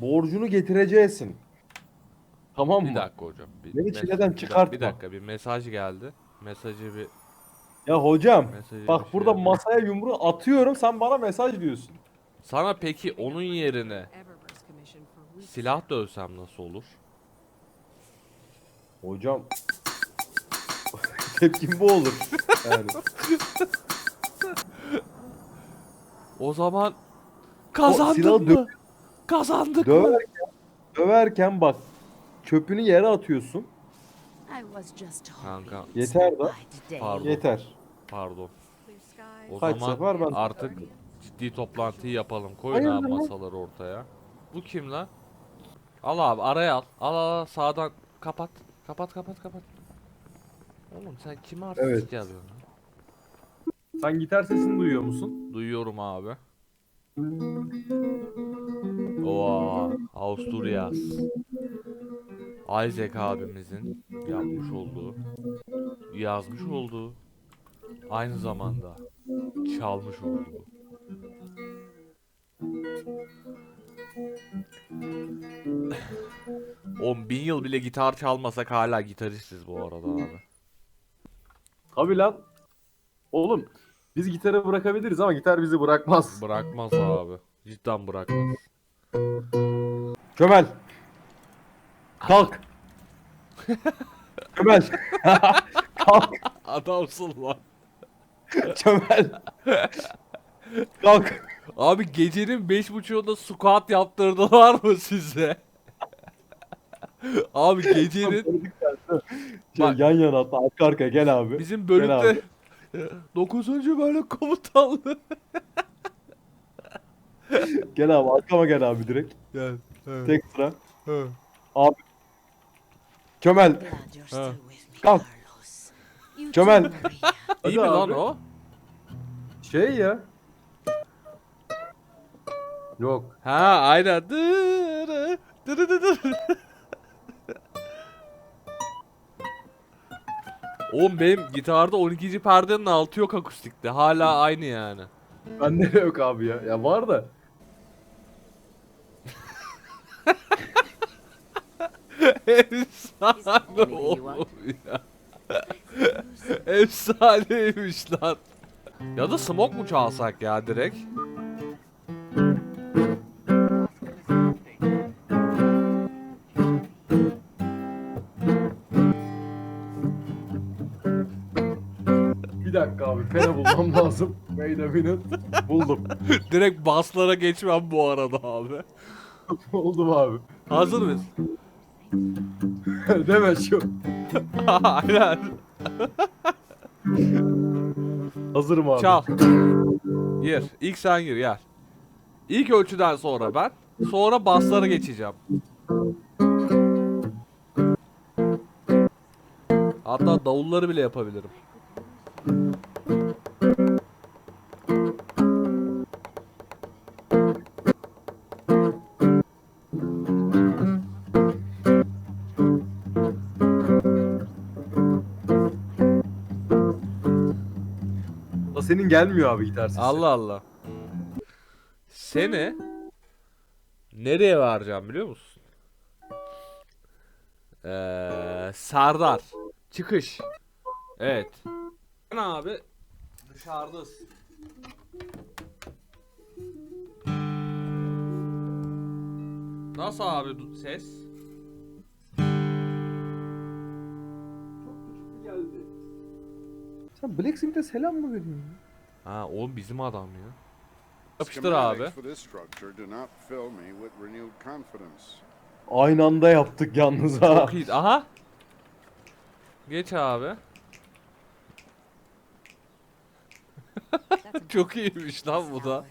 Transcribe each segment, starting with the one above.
borcunu getireceksin. Tamam mı? Bir dakika hocam. Bir, Beni çileden bir çıkartma. Bir dakika bir mesaj geldi. Mesajı bir Ya hocam mesajı bak bir şey burada yapayım. masaya yumruğu atıyorum sen bana mesaj diyorsun. Sana peki onun yerine silah dövsem nasıl olur? Hocam tepkim bu olur. Yani. O zaman silahı kazandık dö- mı? Kazandık mı? Döverken, döverken bak çöpünü yere atıyorsun. Kanka Yeter da. Pardon. Yeter. pardon. O Kaç zaman sefer ben- artık ciddi toplantıyı yapalım. Koyun Hayırdır abi lan? masaları ortaya. Bu kim lan? Al abi araya al. Al al al, sağdan kapat. Kapat kapat kapat. Oğlum sen kime artistik Evet. yapıyorsun? lan? Sen gitar sesini duyuyor musun? Duyuyorum abi. Oha, Avusturya. Isaac abimizin yapmış olduğu, yazmış olduğu, aynı zamanda çalmış olduğu. On bin yıl bile gitar çalmasak hala gitaristiz bu arada abi. Tabi lan. Oğlum biz gitarı bırakabiliriz ama gitar bizi bırakmaz. Bırakmaz abi. Cidden bırakmaz. Kömel. Kalk. Kömel. Kalk. Adamsın lan. Kömel. Kalk. Abi gecenin beş buçuğunda squat yaptırdılar mı size? Abi gecenin Şey, Bak. yan yana hatta arka arkaya gel abi. bizim bölümde 9. bölüm komutanlığı. Gel abi arkama gel abi direkt. Gel. Tek sıra. Kömel. You're still with me, Kalk. Kömel. İyi mi lan abi. o? Şey ya. Yok. Ha aynen. Dırı, dırı, dırı, dırı. Oğlum benim gitarda 12. perdenin altı yok akustikte. Hala aynı yani. Bende de yok abi ya. Ya var da. Efsane oğlum ya. Efsaneymiş lan. Ya da smoke mu çalsak ya direkt? Bir dakika abi. Pena bulmam lazım. Wait a minute. Buldum. Direkt baslara geçmem bu arada abi. Buldum abi. Hazır mıyız? Deme şu. Aynen. Hazırım abi. Çal. Gir. İlk sen gir gel. İlk ölçüden sonra ben. Sonra baslara geçeceğim. Hatta davulları bile yapabilirim. Gelmiyor abi gitar sesi. Allah Allah. Seni nereye vereceğim biliyor musun? Ee, Serdar. Çıkış. Evet. Sen abi dışarıdasın. Nasıl abi ses? geldi. Sen Blacksmith'e selam mı veriyorsun? Ha oğlum bizim adam ya. Yapıştır abi. Aynı anda yaptık yalnız ha. Çok iyi. Aha. Geç abi. Çok iyiymiş lan bu da.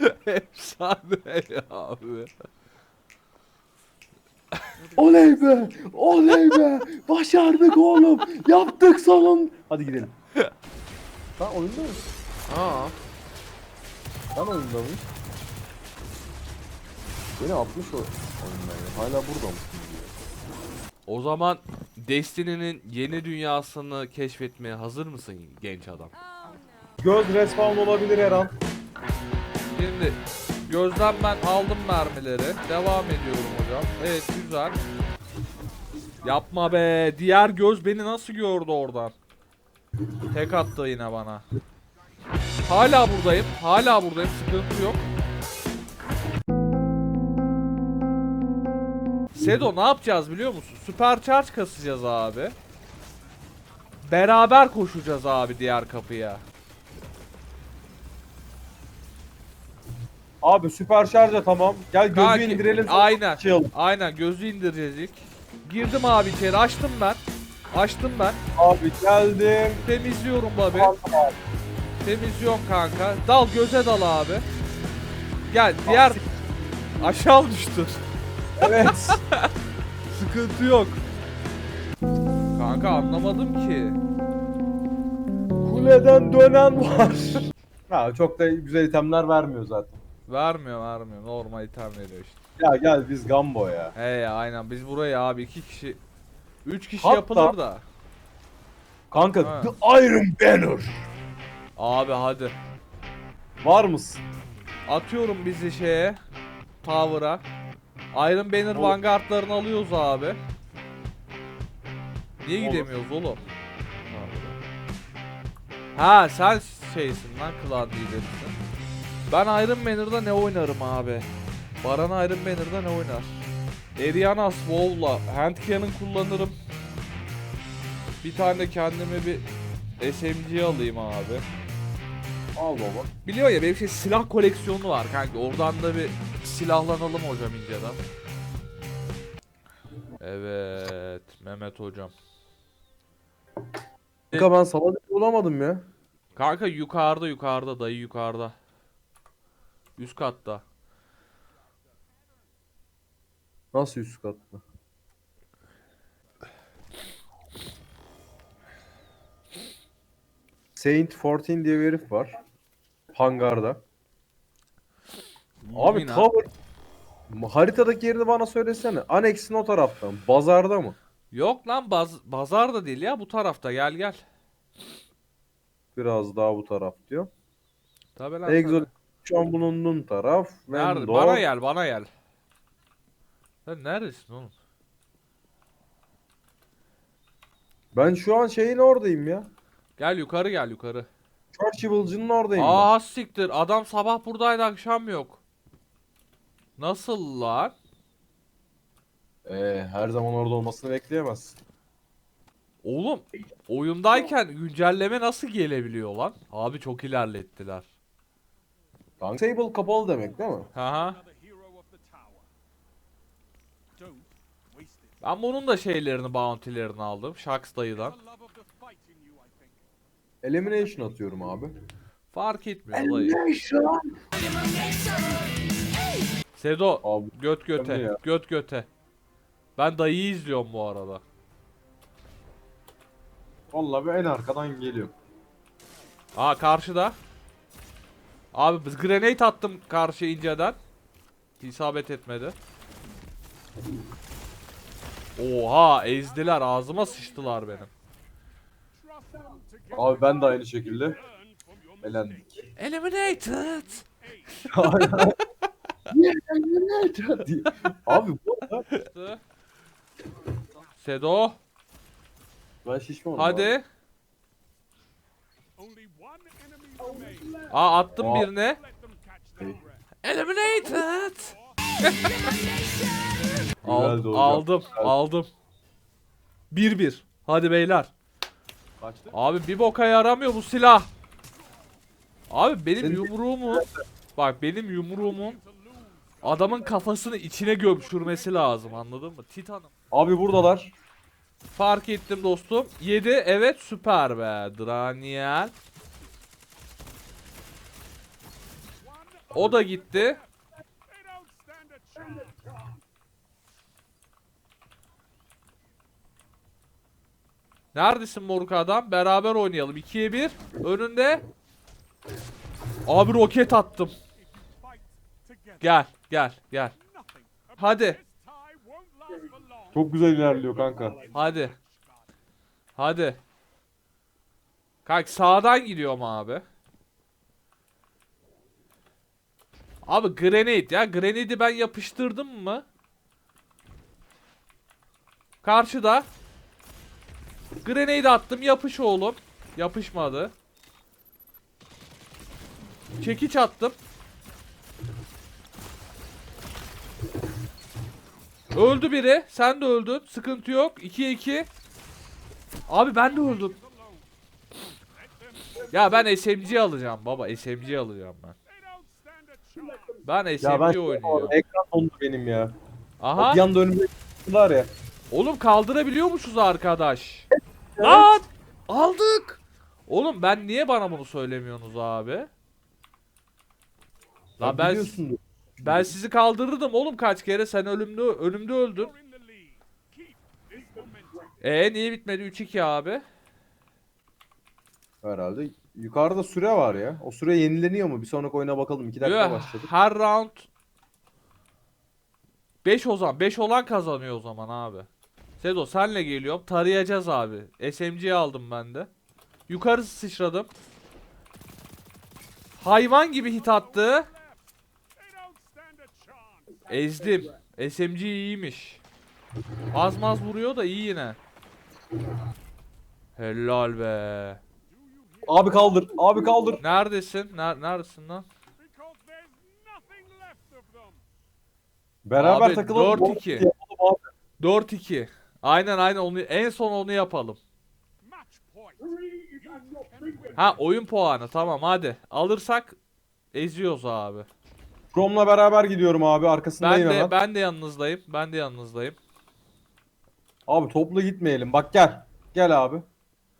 Efsane ya abi. Oley be! Oley be! Başardık oğlum! Yaptık sonun! Hadi gidelim. Lan oyunda mı? Aa. Lan oyunda mı? Beni atmış o oyundan ya. Hala burada mısın diyor. O zaman Destiny'nin yeni dünyasını keşfetmeye hazır mısın genç adam? Oh Göz respawn olabilir her an. Şimdi gözden ben aldım mermileri. Devam ediyorum hocam. Evet güzel. Yapma be. Diğer göz beni nasıl gördü oradan? Tek attı yine bana. Hala buradayım. Hala buradayım. Sıkıntı yok. Sedo ne yapacağız biliyor musun? Süper charge kasacağız abi. Beraber koşacağız abi diğer kapıya. Abi süper şarja tamam. Gel gözü Kanki, indirelim. sonra Aynen. açalım. Aynen gözü indireceğiz. Girdim abi içeri açtım ben. Açtım ben. Abi geldim. Temizliyorum babi. Tamam. Temizliyorum kanka. Dal göze dal abi. Gel diğer aşağı düştü. Evet. Sıkıntı yok. Kanka anlamadım ki. Kuleden dönen var. ha çok da güzel itemler vermiyor zaten. Vermiyor vermiyor. Normal item veriyor işte. Ya gel biz Gambo ya. He ya aynen biz buraya abi iki kişi üç kişi Hatta- yapılır da. Kanka Ha. The Iron Banner. Abi hadi. Var mısın? Atıyorum bizi şeye. Tower'a. Iron Banner Olur. Vanguard'larını alıyoruz abi. Niye Olur. gidemiyoruz oğlum? Ha sen şeysin lan klan liderisin. Ben Iron Banner'da ne oynarım abi? Baran Iron Banner'da ne oynar? Erianas WoW'la Hand Cannon kullanırım. Bir tane kendime bir SMG alayım abi. Al baba. Biliyor ya benim şey silah koleksiyonu var kanka. Oradan da bir silahlanalım hocam inceden. Evet Mehmet hocam. Kanka ben sana bulamadım ya. Kanka yukarıda yukarıda dayı yukarıda. Üst katta. Nasıl üst katta? Saint 14 diye bir herif var. Hangarda. Abi Yine- cover haritadaki yerini bana söylesene. Annex'in o taraftan. Bazarda mı? Yok lan baz bazar da değil ya bu tarafta gel gel. Biraz daha bu taraf diyor. Tabii lan. Exo. Şu an bulunduğun taraf. Nerede? Vendor. Bana gel bana gel. Sen neredesin oğlum? Ben şu an şeyin oradayım ya. Gel yukarı gel yukarı. Churchill'cının oradayım. ben. Aa siktir adam sabah buradaydı akşam yok. Nasıl lan? Ee, her zaman orada olmasını bekleyemezsin. Oğlum oyundayken güncelleme nasıl gelebiliyor lan? Abi çok ilerlettiler. Table kapalı demek değil mi? Haha. Ben bunun da şeylerini, bounty'lerini aldım. Shax dayıdan. Elimination atıyorum abi. Fark etmiyor dayı. Sedo Abi göt göte. Göt göte. Ben dayıyı izliyorum bu arada. vallahi bir en arkadan geliyor. Aa karşıda. Abi biz grenade attım karşı inceden. İsabet etmedi. Oha ezdiler ağzıma sıçtılar benim. Abi ben de aynı şekilde elendik. Eliminated. abi bu arada Sedo ben şişman hadi. Aa attım Aa. birine. Eliminated. Aldım, güzeldi. aldım. 1-1. Hadi beyler. Kaçtı? Abi bir boka yaramıyor bu silah. Abi benim yumruğumun bak benim yumruğumun adamın kafasını içine gömçürmesi lazım anladın mı? Titanım. Abi buradalar. Fark ettim dostum. 7 evet süper be. Draniel. O da gitti. Neredesin moruk adam? Beraber oynayalım. 2'ye 1. Önünde. Abi roket attım. Gel, gel, gel. Hadi, Çok güzel ilerliyor kanka. hadi. Hadi. Kalk sağdan gidiyorum abi. Abi grenade ya. Grenade'i ben yapıştırdım mı? Karşıda. Grenade attım. Yapış oğlum. Yapışmadı. Çekiç attım. Öldü biri. Sen de öldün. Sıkıntı yok. 2'ye 2. Abi ben de öldüm. Ya ben SMG alacağım baba. SMG alacağım ben. Ben SMG Ya ben oynayacağım. ekran dondu benim ya. Aha. Bir anda önümde var ya. Oğlum kaldırabiliyormuşuz arkadaş. Lan! Aldık. Oğlum ben niye bana bunu söylemiyorsunuz abi? Lan ben biliyorsundur. ben sizi kaldırırdım oğlum kaç kere sen ölümde önümde öldün. E niye bitmedi 3-2 abi? Herhalde. Yukarıda süre var ya. O süre yenileniyor mu? Bir sonraki oyuna bakalım. 2 dakika Yo, başladık. Her round 5 o zaman. 5 olan kazanıyor o zaman abi. Sedo senle geliyorum. Tarayacağız abi. SMG aldım ben de. Yukarı sıçradım. Hayvan gibi hit attı. Ezdim. SMG iyiymiş. Az maz vuruyor da iyi yine. Helal be. Abi kaldır. Abi kaldır. Neredesin? Ner neredesin lan? Beraber Abi, takılalım. 4-2. Yapalım abi. 4-2. Aynen aynen onu en son onu yapalım. Ha oyun puanı tamam hadi. Alırsak eziyoruz abi. Chrom'la beraber gidiyorum abi. Ben Arkasındayım de hemen. ben de yanınızdayım. Ben de yanınızdayım. Abi toplu gitmeyelim. Bak gel. Gel abi.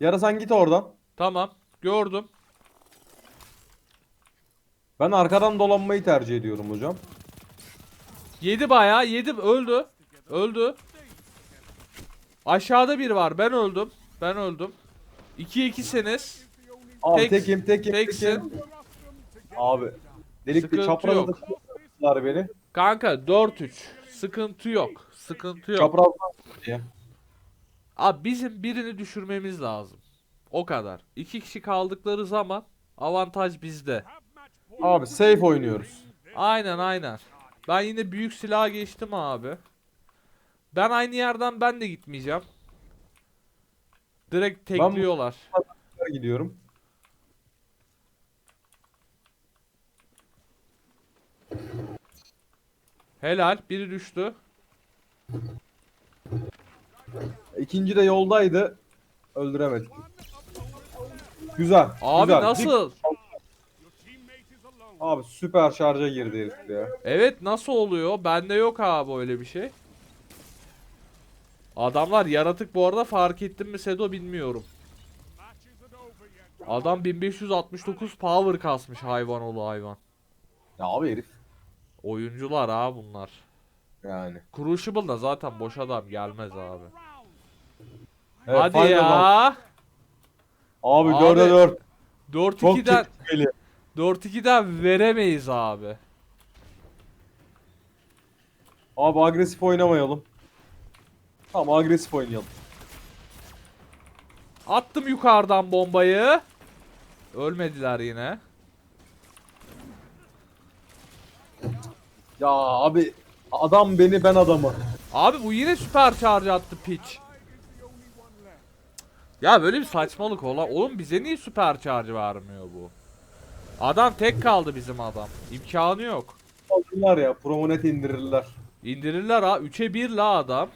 Yara sen git oradan. Tamam. Gördüm. Ben arkadan dolanmayı tercih ediyorum hocam. Yedi bayağı. Yedi öldü. Öldü. Aşağıda biri var. Ben öldüm. Ben öldüm. 2 2'siniz. Abi Tek- tekim tekim teksin. tekim. Abi. Delikli çaprazda beni. Kanka 4-3. Sıkıntı yok. Sıkıntı yok. Çaprazdan ya. Abi bizim birini düşürmemiz lazım. O kadar. İki kişi kaldıkları zaman avantaj bizde. Abi safe oynuyoruz. Aynen aynen. Ben yine büyük silaha geçtim abi. Ben aynı yerden ben de gitmeyeceğim. Direkt tekliyorlar. gidiyorum. Helal. Biri düştü. İkinci de yoldaydı. Öldüremedik. Güzel. Abi güzel. nasıl? Abi süper şarja girdi herif ya. Evet nasıl oluyor? Bende yok abi öyle bir şey. Adamlar yaratık bu arada fark ettim mi Sedo bilmiyorum. Adam 1569 power kasmış hayvan oğlu hayvan. Ya abi herif. Oyuncular ha bunlar. Yani. Crucible da zaten boş adam gelmez abi. Evet, Hadi final round. Abi Abi, 4'e 4. 4-2'den Çok tehlikeli. 4-2'den veremeyiz abi. Abi agresif oynamayalım. Tamam agresif oynayalım. Attım yukarıdan bombayı. Ölmediler yine. Ya abi adam beni ben adamı. Abi bu yine süper charge attı piç. Ya böyle bir saçmalık ola. Oğlum bize niye süper charge vermiyor bu? Adam tek kaldı bizim adam. İmkanı yok. Alırlar ya promonet indirirler. İndirirler ha. 3'e 1 la adam.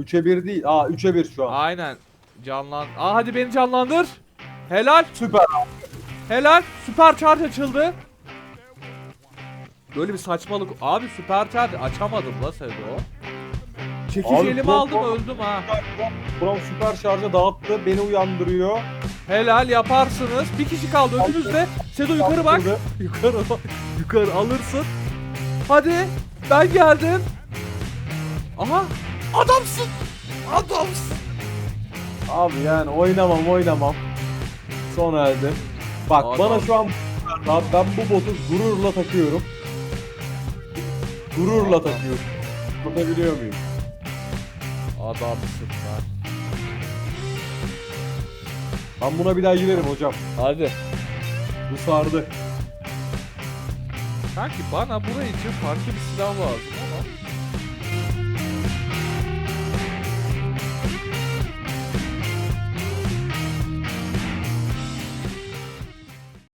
3'e 1 değil. Aa 3'e 1 şu an. Aynen. Canlan. Aa hadi beni canlandır. Helal. Süper. Helal. Süper charge açıldı. Böyle bir saçmalık. Abi süper charge açamadım la Sedo. Çekici elime aldım öldüm ha. Prom süper şarja dağıttı. Beni uyandırıyor. Helal yaparsınız. Bir kişi kaldı önünüzde. Sedo yukarı bak. Yukarı bak. Yukarı alırsın. Hadi. Ben geldim. Aha. Adamsın. Adamsın. Abi yani oynamam oynamam. Son elde. Bak Adam. bana şu an Abi ben bu botu gururla takıyorum. Gururla takıyorum. Tutabiliyor muyum? Adamsın lan. Ben buna bir daha girerim hocam. Hadi. Bu sardı. Sanki bana buraya için farklı bir silah lazım